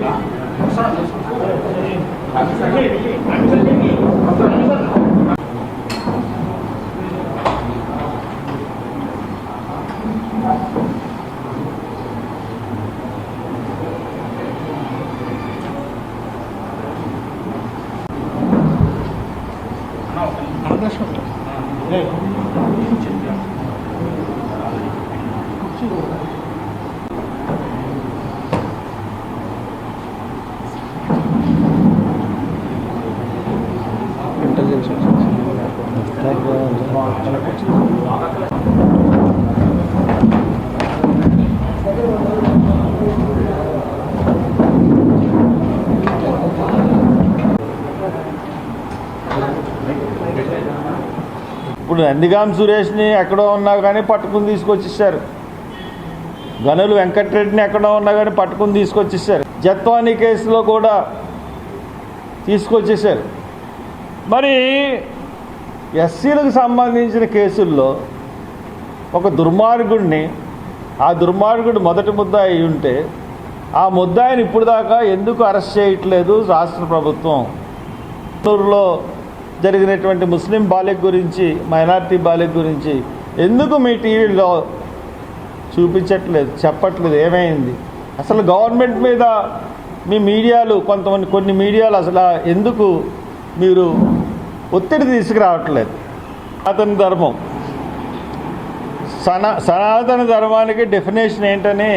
না ఇప్పుడు నందిగాం సురేష్ని ఎక్కడో ఉన్నా కానీ పట్టుకుని తీసుకొచ్చేసారు గనులు వెంకటరెడ్డిని ఎక్కడో ఉన్నా కానీ పట్టుకుని తీసుకొచ్చేసారు జత్వానీ కేసులో కూడా తీసుకొచ్చేసారు మరి ఎస్సీలకు సంబంధించిన కేసుల్లో ఒక దుర్మార్గుడిని ఆ దుర్మార్గుడు మొదటి ముద్ద అయి ఉంటే ఆ ముద్దాయిని ఇప్పుడు దాకా ఎందుకు అరెస్ట్ చేయట్లేదు రాష్ట్ర ప్రభుత్వం? చిత్తూరులో జరిగినటువంటి ముస్లిం బాలిక గురించి మైనార్టీ బాలిక గురించి ఎందుకు మీ టీవీలో చూపించట్లేదు చెప్పట్లేదు ఏమైంది? అసలు గవర్నమెంట్ మీద మీ మీడియాలు కొంతమంది కొన్ని మీడియాలు అసలు ఎందుకు మీరు ఒత్తిడి తీసుకురావట్లేదు? సనాతన ధర్మం. సనా సనాతన ధర్మానికి డెఫినేషన్ ఏంటని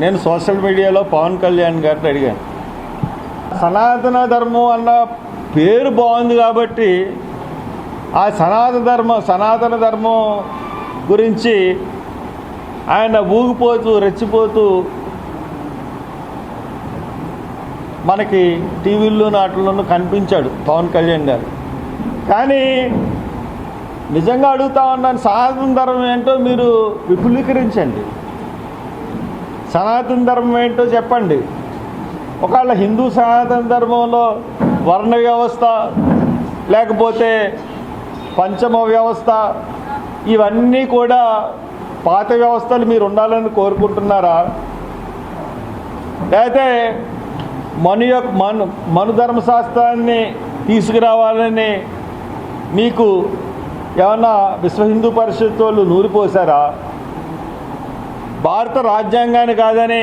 నేను సోషల్ మీడియాలో పవన్ కళ్యాణ్ గారిని అడిగాను. సనాతన ధర్మం అన్న పేరు బాగుంది కాబట్టి ఆ సనాతన ధర్మం సనాతన ధర్మం గురించి ఆయన ఊగిపోతూ రెచ్చిపోతూ మనకి టీవీల్లో నాటిలోనూ కనిపించాడు పవన్ కళ్యాణ్ గారు. కానీ నిజంగా అడుగుతా ఉన్నాను సనాతన ధర్మం ఏంటో మీరు విపులీకరించండి. సనాతన ధర్మం ఏంటో చెప్పండి. ఒకవేళ హిందూ సనాతన ధర్మంలో వర్ణ వ్యవస్థ లేకపోతే పంచమ వ్యవస్థ ఇవన్నీ కూడా పాత వ్యవస్థలు మీరు ఉండాలని కోరుకుంటున్నారా? లేకపోతే మను యొక్క మను మను ధర్మశాస్త్రాన్ని తీసుకురావాలని మీకు ఏమన్నా విశ్వ హిందూ పరిషత్ వాళ్ళు నూరిపోసారా భారత రాజ్యాంగాన్ని కాదని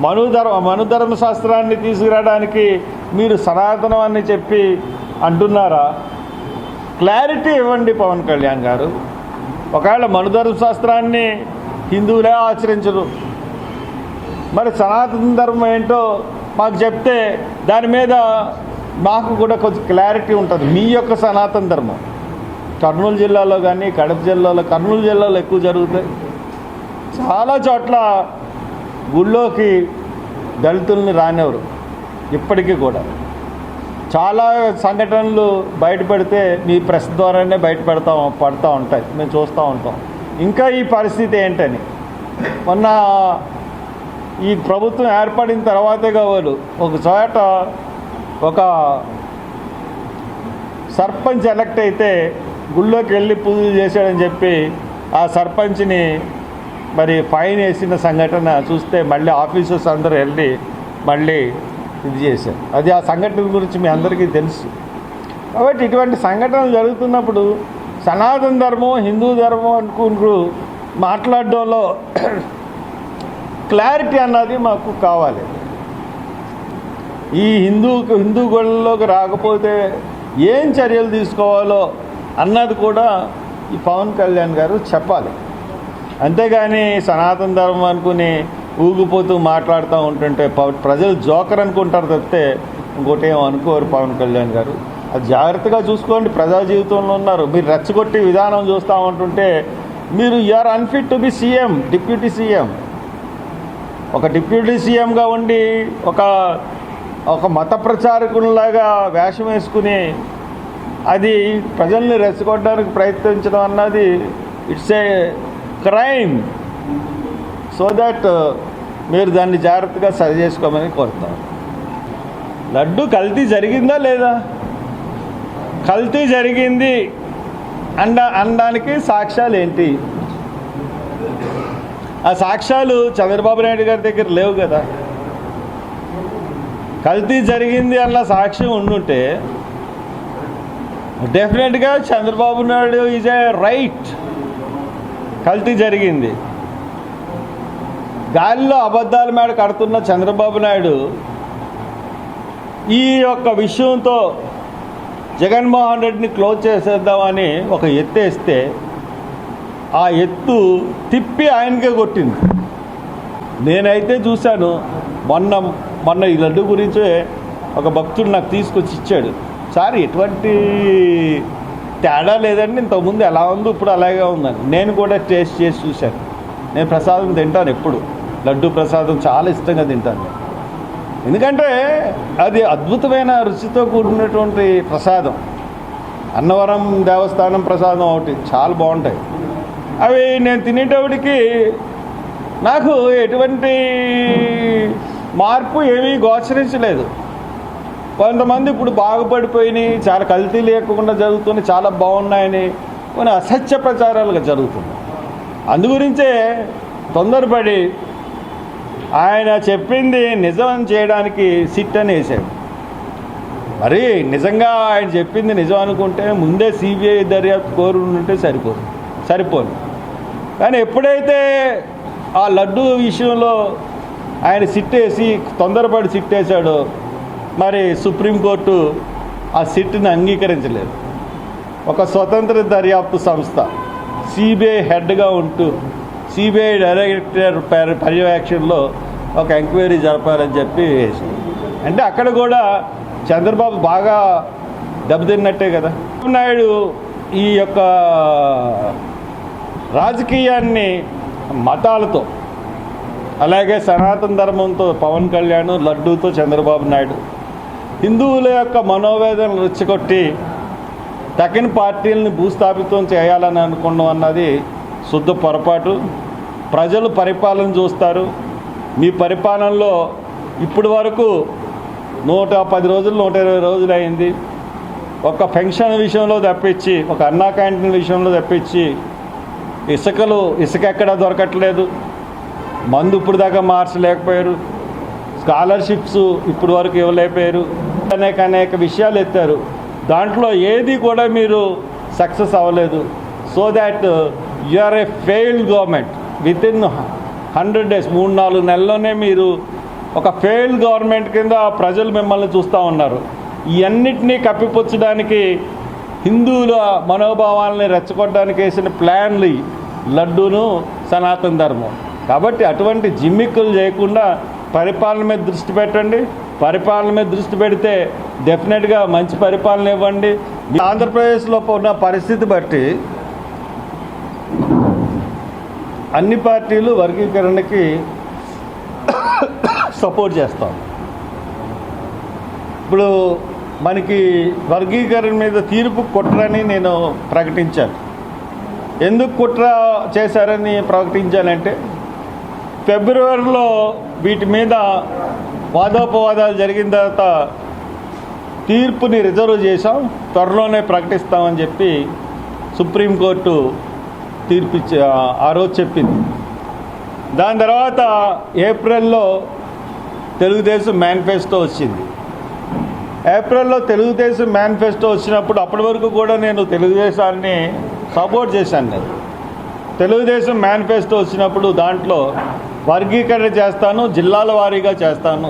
మనుధర్మ ధర్మ శాస్త్రాన్ని తీసుకురావడానికి మీరు సనాతనం అని చెప్పి అంటున్నారా? క్లారిటీ ఇవ్వండి పవన్ కళ్యాణ్ గారు. ఒకవేళ మనుధర్మ శాస్త్రాన్ని హిందువులే ఆచరించరు. మరి సనాతన ధర్మం ఏంటో మాకు చెప్తే దాని మీద మాకు కూడా కొంచెం క్లారిటీ ఉంటుంది. మీ యొక్క సనాతన ధర్మం. కర్నూలు జిల్లాలో కానీ కడప జిల్లాలో కర్నూలు జిల్లాలో ఎక్కువ జరుగుతాయి. చాలా చోట్ల గుళ్ళోకి దళితుల్ని రానివ్వరు. ఇప్పటికీ కూడా. చాలా సంఘటనలు బయటపెడితే మీ ప్రెస్ ద్వారానే బయట పడతా ఉంటాయి. మేము చూస్తూ ఉంటాం. ఇంకా ఈ పరిస్థితి ఏంటని? మొన్న ఈ ప్రభుత్వం ఏర్పడిన తర్వాతే కావాలి. ఒక చోట ఒక సర్పంచ్ ఎలక్ట్ అయితే గుళ్ళోకి వెళ్ళి పూజలు చేశాడని చెప్పి ఆ సర్పంచ్ని మరి ఫైన్ వేసిన సంఘటన చూస్తే మళ్ళీ ఆఫీసర్స్ అందరూ వెళ్ళి మళ్ళీ ఇది చేశారు. అది ఆ సంఘటన గురించి మీ అందరికీ తెలుసు. కాబట్టి ఇటువంటి సంఘటనలు జరుగుతున్నప్పుడు సనాతన ధర్మం హిందూ ధర్మం అనుకుంటూ మాట్లాడడంలో క్లారిటీ అన్నది మాకు కావాలి. ఈ హిందూ హిందూ గొడవలోకి రాకపోతే ఏం చర్యలు తీసుకోవాలో అన్నది కూడా ఈ పవన్ కళ్యాణ్ గారు చెప్పాలి. అంతేగాని సనాతన ధర్మం అనుకుని ఊగిపోతూ మాట్లాడుతూ ఉంటుంటే ప్రజలు జోకర్ అనుకుంటారు తప్పితే ఇంకోటి అనుకోరు పవన్ కళ్యాణ్ గారు. అది జాగ్రత్తగా చూసుకోండి ప్రజా జీవితంలో ఉన్నారు. మీరు రెచ్చగొట్టి విధానం చూస్తూ ఉంటుంటే మీరు you are unfit to be CM deputy CM ఒక డిప్యూటీ సీఎంగా ఉండి ఒక ఒక మత ప్రచారకునిలాగా వేషం వేసుకుని అది ప్రజల్ని రెచ్చగొట్టడానికి ప్రయత్నించడం అన్నది it's a crime so that uh, మీరు దాన్ని జాగ్రత్తగా సరి చేసుకోమని కోరుతాం లడ్డు కల్తీ జరిగిందా లేదా? కల్తీ జరిగింది అండ అనడానికి సాక్ష్యాలు ఏంటి ఆ సాక్ష్యాలు చంద్రబాబు నాయుడు గారి దగ్గర లేవు కదా. కల్తీ జరిగింది అన్న సాక్ష్యం ఉండుంటే డెఫినెట్గా Chandrababu Naidu is a right. కల్తీ జరిగింది. గాలిలో అబద్ధాల మేడ కడుతున్న చంద్రబాబు నాయుడు ఈ యొక్క విషయంతో జగన్మోహన్ రెడ్డిని క్లోజ్ చేసేద్దామని ఒక ఎత్తు వేస్తే ఆ ఎత్తు తిప్పి ఆయనకే కొట్టింది. నేనైతే చూశాను మొన్న మొన్న ఈ లడ్డు గురించే ఒక భక్తుడు నాకు తీసుకొచ్చి ఇచ్చాడు. సార్ ఎటువంటి తేడా లేదండి ఇంతకుముందు ఎలా ఉందో ఇప్పుడు అలాగే ఉందని. నేను కూడా టేస్ట్ చేసి చూశాను. నేను ప్రసాదం తింటాను ఎప్పుడు. లడ్డు ప్రసాదం చాలా ఇష్టంగా తింటాను. నేను. ఎందుకంటే అది అద్భుతమైన రుచితో కూడినటువంటి ప్రసాదం. అన్నవరం దేవస్థానం ప్రసాదం ఒకటి చాలా బాగుంటాయి. అవి నేను తినేటప్పటికి నాకు ఎటువంటి మార్పు ఏమీ గోచరించలేదు. కొంతమంది ఇప్పుడు బాగుపడిపోయినాయి చాలా కల్తీ లేకుండా జరుగుతున్నాయి చాలా బాగున్నాయని కొన్ని అసత్య ప్రచారాలుగా జరుగుతుంది అందుగురించే తొందరపడి ఆయన చెప్పింది నిజం చేయడానికి సిట్ అని వేసాడు మరి నిజంగా ఆయన చెప్పింది నిజం అనుకుంటే ముందే సిబిఐ దర్యాప్తు కోరు ఉంటే సరిపోదు సరిపోదు. కానీ ఎప్పుడైతే ఆ లడ్డు విషయంలో ఆయన సిట్టేసి తొందరపడి సిట్టేశాడో మరి సుప్రీంకోర్టు ఆ సిట్ని అంగీకరించలేదు. ఒక స్వతంత్ర దర్యాప్తు సంస్థ సిబిఐ హెడ్గా ఉంటూ సిబిఐ డైరెక్టర్ పర్యవేక్షణలో ఒక ఎంక్వైరీ జరపాలని చెప్పి వేసింది. అంటే అక్కడ కూడా చంద్రబాబు బాగా దెబ్బతిన్నట్టే కదా నాయుడు ఈ యొక్క రాజకీయాన్ని మతాలతో అలాగే సనాతన ధర్మంతో పవన్ కళ్యాణ్ లడ్డూతో చంద్రబాబు నాయుడు హిందువుల యొక్క మనోవేదనలు రెచ్చగొట్టి తగిన పార్టీలను భూస్థాపితం చేయాలని అనుకోవడం అన్నది శుద్ధ పొరపాటు ప్రజలు పరిపాలన చూస్తారు. మీ పరిపాలనలో ఇప్పటి వరకు నూట పది రోజులు నూట ఇరవై రోజులు అయింది. ఒక పెన్షన్ విషయంలో తప్పించి ఒక అన్నా క్యాంటీన్ విషయంలో తప్పించి ఇసుకలు ఇసుక ఎక్కడా దొరకట్లేదు. మందు ఇప్పుడు దాకా మార్చలేకపోయారు. స్కాలర్షిప్స్ ఇప్పుడు వరకు ఇవ్వలేకపోయారు. అనేక అనేక విషయాలు ఎత్తారు. దాంట్లో ఏది కూడా మీరు సక్సెస్ అవ్వలేదు. So that you are a failed government. Within hundred days మూడు నాలుగు నెలల్లోనే మీరు ఒక ఫెయిల్డ్ గవర్నమెంట్ కింద ప్రజలు మిమ్మల్ని చూస్తూ ఉన్నారు. ఇవన్నిటినీ కప్పిపుచ్చడానికి హిందువుల మనోభావాలని రెచ్చగొట్టడానికి వేసిన ప్లాన్లు లడ్డూను సనాతన ధర్మం. కాబట్టి అటువంటి జిమ్మిక్కులు చేయకుండా పరిపాలన మీద దృష్టి పెట్టండి. పరిపాలన మీద దృష్టి పెడితే డెఫినెట్గా మంచి పరిపాలన ఇవ్వండి. ఆంధ్రప్రదేశ్లో ఉన్న పరిస్థితి బట్టి అన్ని పార్టీలు వర్గీకరణకి సపోర్ట్ చేస్తాం. ఇప్పుడు మనకి వర్గీకరణ మీద తీర్పు కుట్రని నేను ప్రకటించాను. ఎందుకు కుట్ర చేశారని ప్రకటించానంటే ఫిబ్రవరిలో వీటి మీద వాదోపవాదాలు జరిగిన తర్వాత తీర్పుని రిజర్వ్ చేసాం త్వరలోనే ప్రకటిస్తామని చెప్పి సుప్రీంకోర్టు తీర్పు ఆ రోజు చెప్పింది. దాని తర్వాత ఏప్రిల్లో తెలుగుదేశం మేనిఫెస్టో వచ్చింది. ఏప్రిల్లో తెలుగుదేశం మేనిఫెస్టో వచ్చినప్పుడు అప్పటి వరకు కూడా నేను తెలుగుదేశాన్ని సపోర్ట్ చేశాను నేను. తెలుగుదేశం మేనిఫెస్టో వచ్చినప్పుడు దాంట్లో వర్గీకరణ చేస్తాను జిల్లాల వారీగా చేస్తాను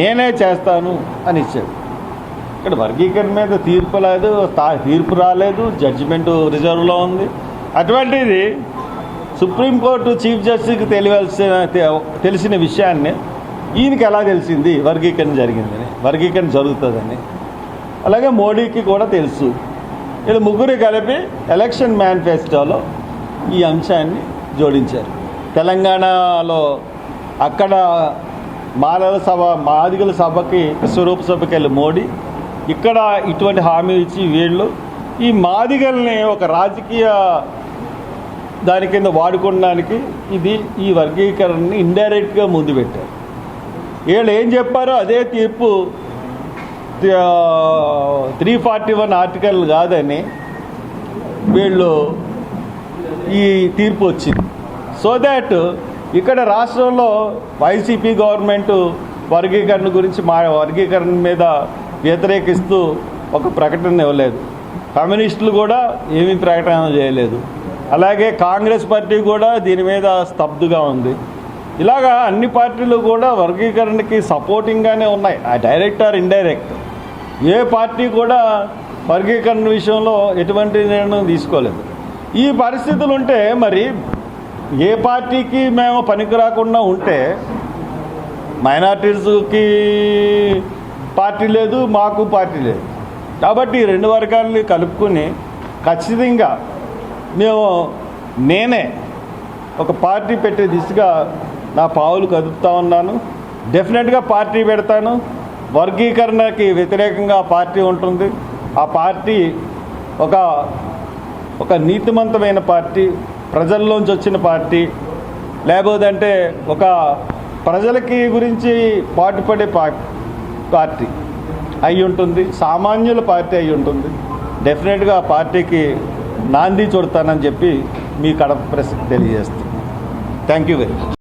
నేనే చేస్తాను అని ఇచ్చాడు. ఇక్కడ వర్గీకరణ మీద తీర్పు లేదు తీర్పు రాలేదు జడ్జిమెంట్ రిజర్వ్లో ఉంది. అటువంటిది సుప్రీంకోర్టు చీఫ్ జస్టిస్కి తెలియాల్సిన తె- తెలిసిన విషయాన్ని ఈయనకి ఎలా తెలిసింది? వర్గీకరణ జరిగిందని వర్గీకరణ జరుగుతుందని. అలాగే మోడీకి కూడా తెలుసు. వీళ్ళు ముగ్గురు కలిపి ఎలక్షన్ మేనిఫెస్టోలో ఈ అంశాన్ని జోడించారు. తెలంగాణలో అక్కడ మాలల సభ మాదిగల సభకి స్వరూప సభకి వెళ్ళి మోడీ ఇక్కడ ఇటువంటి హామీ ఇచ్చి వీళ్ళు ఈ మాదిగల్ని ఒక రాజకీయ దాని కింద వాడుకోవడానికి ఇది ఈ వర్గీకరణని ఇండైరెక్ట్గా ముందు పెట్టారు. వీళ్ళు ఏం చెప్పారో అదే తీర్పు త్రీ ఫార్టీ వన్ ఆర్టికల్ కాదని వీళ్ళు ఈ తీర్పు వచ్చింది. సో దాట్ ఇక్కడ రాష్ట్రంలో వైసీపీ గవర్నమెంట్ వర్గీకరణ గురించి మా వర్గీకరణ మీద వ్యతిరేకిస్తూ ఒక ప్రకటన ఇవ్వలేదు. కమ్యూనిస్టులు కూడా ఏమీ ప్రకటన చేయలేదు. అలాగే కాంగ్రెస్ పార్టీ కూడా దీని మీద స్తబ్దుగా ఉంది. ఇలాగా అన్ని పార్టీలు కూడా వర్గీకరణకి సపోర్టింగ్గానే ఉన్నాయి. ఆ డైరెక్ట్ ఆర్ ఇండైరెక్ట్. ఏ పార్టీ కూడా వర్గీకరణ విషయంలో ఎటువంటి నిర్ణయం తీసుకోలేదు. ఈ పరిస్థితులు ఉంటే మరి ఏ పార్టీకి మేము పనికి రాకుండా ఉంటే మైనార్టీస్కి పార్టీ లేదు మాకు పార్టీ లేదు. కాబట్టి రెండు వర్గాల్ని కలుపుకొని ఖచ్చితంగా మేము నేనే ఒక పార్టీ పెట్టే దిశగా నా పావులు కదుపుతా ఉన్నాను. డెఫినెట్గా పార్టీ పెడతాను. వర్గీకరణకి వ్యతిరేకంగా పార్టీ ఉంటుంది. ఆ పార్టీ ఒక ఒక నీతిమంతమైన పార్టీ ప్రజల్లోంచి వచ్చిన పార్టీ. లేకపోతే ఒక ప్రజలకి గురించి పాటుపడే పార్టీ అయి ఉంటుంది. సామాన్యుల పార్టీ అయి ఉంటుంది. డెఫినెట్గా ఆ పార్టీకి నాంది చూడతానని చెప్పి మీ కడప ప్రెస్ తెలియజేస్తుంది. Thank you very much